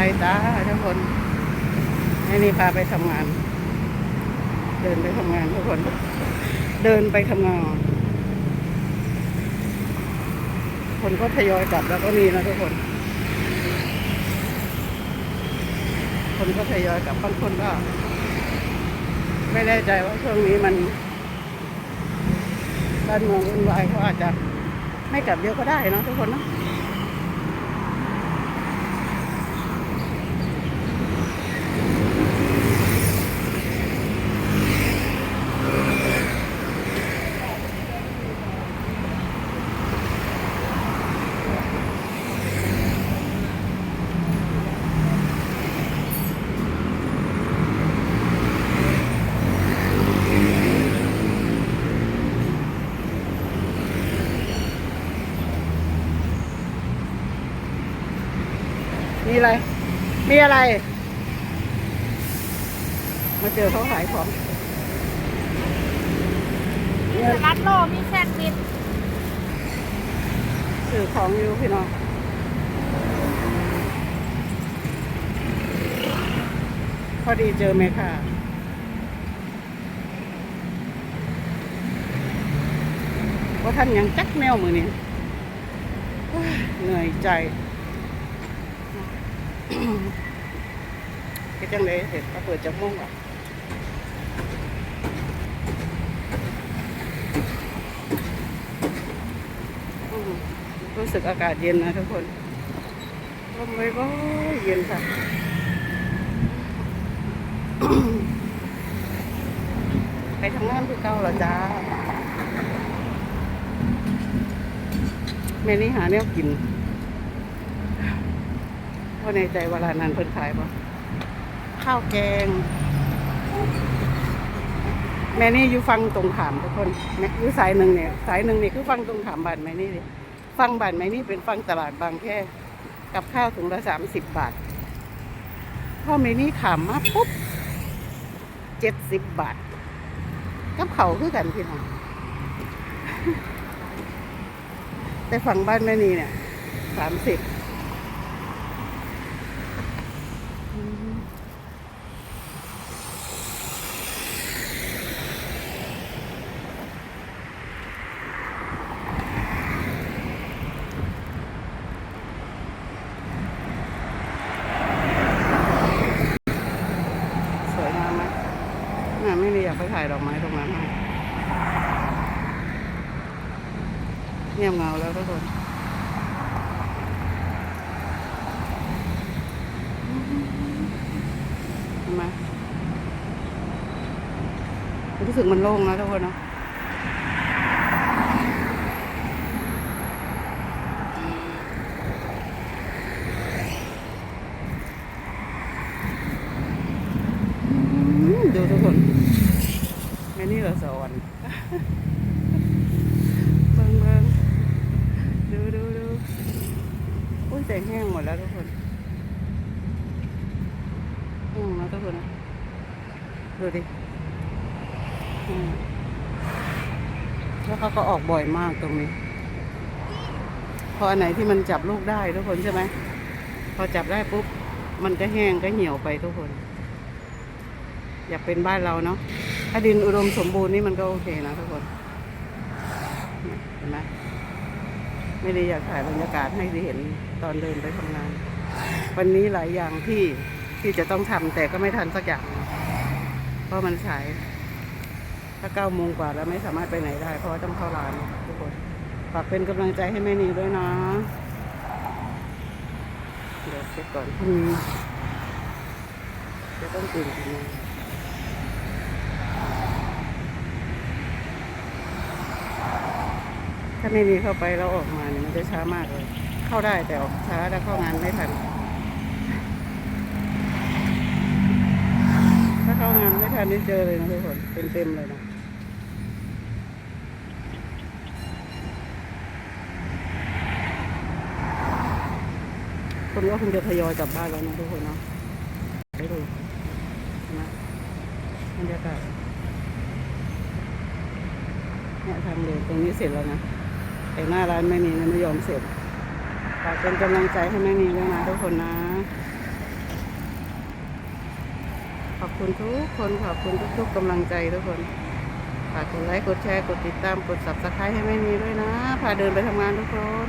ายจ้าทุกคนให้นี่พาไปทำงาน เดินไปทำงานทุกคน เดินไปทำงาน คนก็ทยอยกลับแล้วก็มีนะทุกคน คนก็ทยอยกลับบางคนก็ ไม่แน่ใจว่าช่วงนี้มันบ้านเมืองวุ่นวายเขาอาจจะไม่กลับเยอะก็ได้เนะทุกคนเนะ มีอะไร มีอะไร มาเจอเขาขายของเนี่ยรัดโลมีแซนด์วิชซื้อของอยู่พี่น้องพอดีเจอเมค่าว่าท่านยังจักแนวมือนี่เฮ้ยเหนื่อยใจ ก็จังเลยเห็นก็เปิดจากมุ่งอะรู้สึกอากาศเย็นนะทุกคนลมไว้ก็เย็นค่ะไปทำงานคือเก่าเหรอจ้าแม่นี่หาแนวกิน เพราะในใจเวลานานเพิ่นขายปะข้าวแกง แม่นี่อยู่ฟังตรงขามทุกคนแม่อยู่สายหนึ่งเนี่ย สายหนึ่งนี่คือฟังตรงขามบ้านแม่นี่เลยฟังบ้านแม่นี่เป็นฟังตลาดบางแค่กับข้าวถุงละสามสิบบาทพอแม่นี่ขามมาปุ๊บเจ็ดสิบบาท กับเขาวคือกันพี่น้องแต่ฝั่งบ้านแม่นีเนี่ยสามสิบสวยงามไหมน่าไม่ได้อยากไปถ่ายดอกไม้ตรงนั้นให้เงียบเงาแล้วทุกคนเห็นไหมรู้สึกมันโล่งนะทุกคนเนาะดูทุกคน แม่นี่เหราสวรรค์เบิ่งเบิ่งดูดูดูอุ้ยแต่แห้งหมดแล้วทุกคนแห้งแล้วทุกคนนะดูดิอืมแล้วเขาก็ออกบ่อยมากตรงนี้ พออันไหนที่มันจับลูกได้ทุกคนใช่ไหม พอจับได้ปุ๊บ มันก็แห้งก็เหี่ยวไปทุกคน อยากเป็นบ้านเราเนาะถ้าดินอุดมสมบูรณ์นี่มันก็โอเคนะทุกคนเห็นไหมไม่ได้อยากถ่ายบรรยากาศให้ได้เห็นตอนเดินไปทำงาน วันนี้หลายอย่างที่ที่จะต้องทำแต่ก็ไม่ทันสักอย่าง เพราะมันสาย ถ้าเก้าโมงกว่าแล้วไม่สามารถไปไหนได้ เพราะว่าต้องเข้าร้านทุกคนฝากเป็นกำลังใจให้แม่นีด้วยนะเดี๋ยวเช็คก่อนพรุ่งนี้จะต้องตื่นกี่โมง ถ้าไม่มีเข้าไปแล้วออกมาเนี่ยมันจะช้ามากเลย เข้าได้แต่ออกช้าถ้าเข้างานไม่ทัน ถ้าเข้างานไม่ทันนี่เจอเลยนะทุกคนเป็นเต็มเลยนะคนก็คงจะทยอยกลับบ้านแล้วนะทุกคนเนาะไปดูนะบรรยากาศเนี่ยทางเดินตรงนี้เสร็จแล้วนะ แต่หน้าร้านแม่นีนะไม่ยอมเสร็จฝากเป็นกำลังใจให้แม่นีด้วยนะทุกคนนะ ขอบคุณทุกคนขอบคุณทุกๆกำลังใจทุกคนฝากกดไลค์กดแชร์กดติดตามกดสับสไครต์ให้แม่นีด้วยนะพาเดินไปทำงานทุกคน